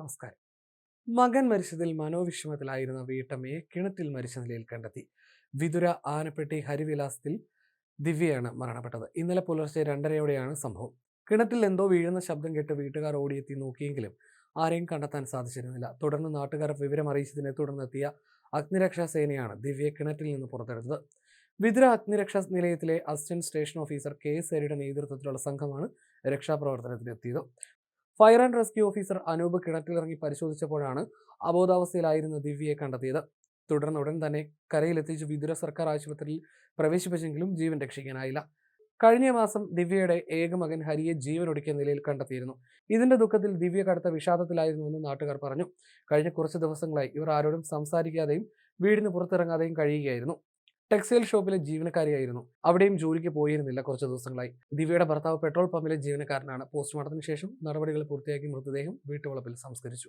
നമസ്കാരം. മകൻ മരിച്ചതിൽ മനോവിഷമത്തിലായിരുന്ന വീട്ടമ്മയെ കിണറ്റിൽ മരിച്ച നിലയിൽ കണ്ടെത്തി. വിതുര ആനപ്പെട്ടി ഹരിവിലാസത്തിൽ ദിവ്യയാണ് മരണപ്പെട്ടത്. ഇന്നലെ പുലർച്ചെ രണ്ടരയോടെയാണ് സംഭവം. കിണറ്റിൽ എന്തോ വീഴുന്ന ശബ്ദം കേട്ട് വീട്ടുകാർ ഓടിയെത്തി നോക്കിയെങ്കിലും ആരെയും കണ്ടെത്താൻ സാധിച്ചിരുന്നില്ല. തുടർന്ന് നാട്ടുകാർ വിവരം അറിയിച്ചതിനെ തുടർന്നെത്തിയ അഗ്നിരക്ഷാ സേനയാണ് ദിവ്യയെ കിണറ്റിൽ നിന്ന് പുറത്തെടുത്തത്. വിതുര അഗ്നിരക്ഷാ നിലയത്തിലെ assistant station officer K S ഹരിയുടെ നേതൃത്വത്തിലുള്ള സംഘമാണ് രക്ഷാപ്രവർത്തനത്തിനെത്തിയത്. Fire and rescue officer Anoop കിണറ്റിലിറങ്ങി പരിശോധിച്ചപ്പോഴാണ് അബോധാവസ്ഥയിലായിരുന്ന ദിവ്യയെ കണ്ടെത്തിയത്. തുടർന്ന് ഉടൻ തന്നെ കരയിലെത്തിച്ച് വിദുര സർക്കാർ ആശുപത്രിയിൽ പ്രവേശിപ്പിച്ചെങ്കിലും ജീവൻ രക്ഷിക്കാനായില്ല. കഴിഞ്ഞ മാസം ദിവ്യയുടെ ഏക മകൻ ഹരിയെ ജീവനൊടുക്കിയ നിലയിൽ കണ്ടെത്തിയിരുന്നു. ഇതിന്റെ ദുഃഖത്തിൽ ദിവ്യ കടുത്ത വിഷാദത്തിലായിരുന്നുവെന്ന് നാട്ടുകാർ പറഞ്ഞു. കഴിഞ്ഞ കുറച്ച് ദിവസങ്ങളായി ഇവർ ആരോടും സംസാരിക്കാതെയും വീടിന് പുറത്തിറങ്ങാതെയും കഴിയുകയായിരുന്നു. ടെക്സ്റ്റൈൽ ഷോപ്പിലെ ജീവനക്കാരിയായിരുന്നു. അവിടെയും ജോലിക്ക് പോയിരുന്നില്ല കുറച്ച് ദിവസങ്ങളായി. ദിവ്യയുടെ ഭർത്താവ് പെട്രോൾ പമ്പിലെ ജീവനക്കാരനാണ്. പോസ്റ്റ്മോർട്ടത്തിന് ശേഷം നടപടികൾ പൂർത്തിയാക്കി മൃതദേഹം വീട്ടുവളപ്പിൽ സംസ്കരിച്ചു.